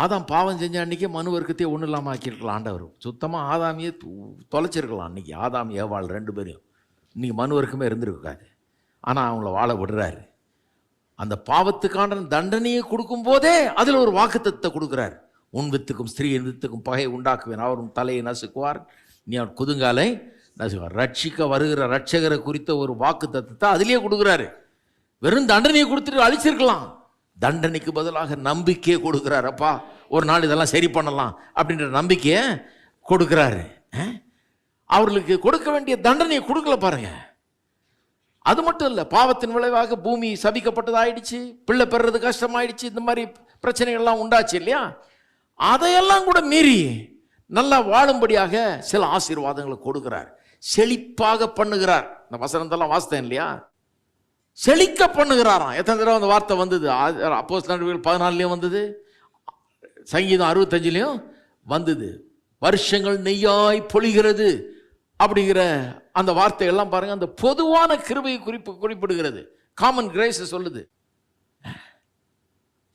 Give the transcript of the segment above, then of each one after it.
ஆதாம் பாவம் செஞ்ச அன்றைக்கி மனு வர்க்கத்தையே ஒன்றும் இல்லாமல் ஆக்கியிருக்கலாம் ஆண்டவர். சுத்தமாக ஆதாமியே து- தொலைச்சிருக்கலாம். அன்றைக்கி ஆதாம் ஏவாள் ரெண்டு பேரையும். இன்னைக்கு மனு வர்க்கமே இருந்திருக்காது ஆனால் அவங்கள வாழ விடுறாரு. அந்த பாவத்துக்கான தண்டனையை கொடுக்கும் போதே அதில் ஒரு வாக்குத்தத்தை கொடுக்குறார். உன் வித்துக்கும் ஸ்திரீ வித்துக்கும் பகை உண்டாக்குவேன். அவர் உன் தலையை நசுக்குவார். நீ அவர் குதுங்காலை நசுக்குவார். ரட்சிக்க வருகிற ரட்சகரை குறித்த ஒரு வாக்கு தத்துவத்தை அதிலேயே கொடுக்குறாரு. வெறும் தண்டனையை கொடுத்துட்டு அழிச்சிருக்கலாம். தண்டனைக்கு பதிலாக நம்பிக்கையை கொடுக்குறாரப்பா ஒரு நாள் இதெல்லாம் சரி பண்ணலாம் அப்படின்ற நம்பிக்கையை கொடுக்குறாரு. அவர்களுக்கு கொடுக்க வேண்டிய தண்டனையை கொடுக்கல பாருங்க. அது மட்டும் இல்லை பாவத்தின் விளைவாக பூமி சபிக்கப்பட்டதாயிடுச்சு பிள்ளை பெறுறது கஷ்டமாயிடுச்சு இந்த மாதிரி பிரச்சனைகள்லாம் உண்டாச்சு இல்லையா? அதையெல்லாம் கூட மீறி நல்லா வாழும்படியாக சில ஆசீர்வாதங்களை கொடுக்குறார். செழிப்பாக பண்ணுகிறார். இந்த வசனத்தெல்லாம் வாசித்தேன் இல்லையா? செழிக்க பண்ணுகிறாராம். எத்தனை தடவை அந்த வார்த்தை வந்தது? அப்போஸ் நடுவில் பதினாலுலேயும் வந்தது சங்கீதம் அறுபத்தஞ்சிலையும் வந்தது. வருஷங்கள் நெய்யாய் பொழிகிறது அப்படிங்கிற அந்த வார்த்தையெல்லாம் பாருங்க அந்த பொதுவான கிருபையை குறிப்பு குறிப்பிடுகிறது. காமன் கிரேஸ் சொல்லுது.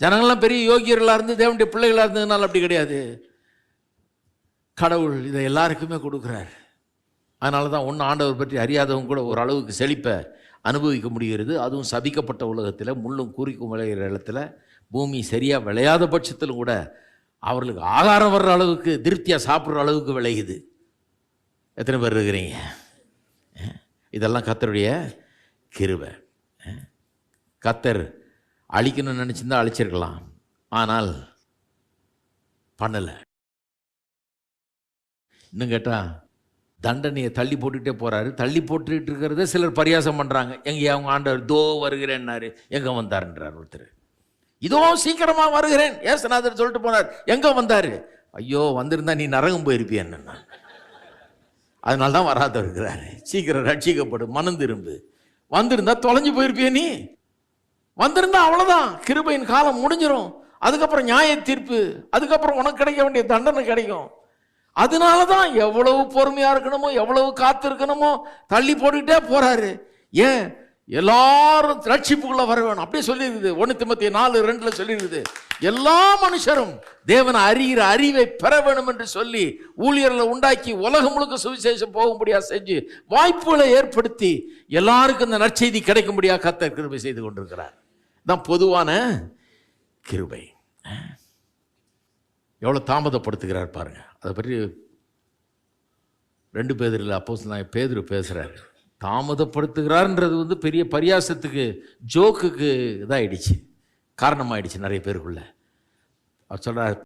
ஜனங்கள்லாம் பெரிய யோகியர்களாக இருந்து தேவனுடைய பிள்ளைகளாக இருந்ததுனால அப்படி கிடையாது. கடவுள் இதை எல்லாருக்குமே கொடுக்குறார். அதனால தான் ஒன்று ஆண்டவர் பற்றி அறியாதவங்க கூட ஓரளவுக்கு செழிப்பை அனுபவிக்க முடிகிறது. அதுவும் சபிக்கப்பட்ட உலகத்தில் முள்ளும் குறிக்கும் விளையிற இடத்துல பூமி சரியாக விளையாத பட்சத்திலும் கூட அவர்களுக்கு ஆகாரம் வர்ற அளவுக்கு திருப்தியாக சாப்பிட்ற அளவுக்கு விளையுது. எத்தனை பேர் இருக்கிறீங்க? இதெல்லாம் கத்தருடைய கிருவை கத்தர் அழிக்கணும்னு நினச்சிருந்தா அழிச்சிருக்கலாம். ஆனால் பண்ணலை. இன்னும் கேட்டால் தண்டனையை தள்ளி போட்டுக்கிட்டே போறாரு. தள்ளி போட்டுக்கிட்டு இருக்கிறத சிலர் பரியாசம் பண்ணுறாங்க எங்கே அவங்க ஆண்டவர் தோ வருகிறேன்னாரு. எங்கே வந்தாருன்றார் ஒருத்தர். இதோ சீக்கிரமாக வருகிறேன். ஏசநாதர் சொல்லிட்டு போனார். எங்கே வந்தார்? ஐயோ வந்திருந்தா நீ நரகம் போயிருப்பியன்னு அதனால தான் வராத இருக்கிறாரு. சீக்கிரம் ரட்சிக்கப்படும். மனம் திரும்பு. வந்திருந்தா தொலைஞ்சு போயிருப்பிய நீ? வந்திருந்தா அவ்வளோதான் கிருபையின் காலம் முடிஞ்சிடும் அதுக்கப்புறம் நியாய தீர்ப்பு அதுக்கப்புறம் உனக்கு கிடைக்க வேண்டிய தண்டனை கிடைக்கும். அதனால தான் எவ்வளவு பொறுமையாக இருக்கணுமோ எவ்வளவு காத்து இருக்கணுமோ தள்ளி போட்டுக்கிட்டே போகிறாரு ஏன்? எல்லாரும் ரட்சிப்புக்குள்ளே வர வேணும். அப்படியே சொல்லியிருக்குது ஒன்று திம்பத்தி நாலு ரெண்டில் சொல்லியிருக்குது எல்லா மனுஷரும் தேவனை அறிகிற அறிவை பெற வேணும் என்று சொல்லி ஊழியர்களை உண்டாக்கி உலகம் முழுக்க சுவிசேஷம் போகும்படியா செஞ்சு வாய்ப்புகளை ஏற்படுத்தி எல்லாருக்கும் இந்த நற்செய்தி கிடைக்கும்படியாக கத்தர் கிருபை செய்து கொண்டிருக்கிறார். தான் பொதுவான கிருபை. எவ்வளோ தாமதப்படுத்துகிறார் பாருங்க. அதை பற்றி ரெண்டு பேரில் அப்போஸ் நான் பேதர் பேசுகிறாரு தாமதப்படுத்துகிறார்ன்றது வந்து பெரிய பரியாசத்துக்கு ஜோக்குக்கு இதாகிடுச்சு காரணமாகிடுச்சு நிறைய பேருக்குள்ள. அவர் சொல்கிறார்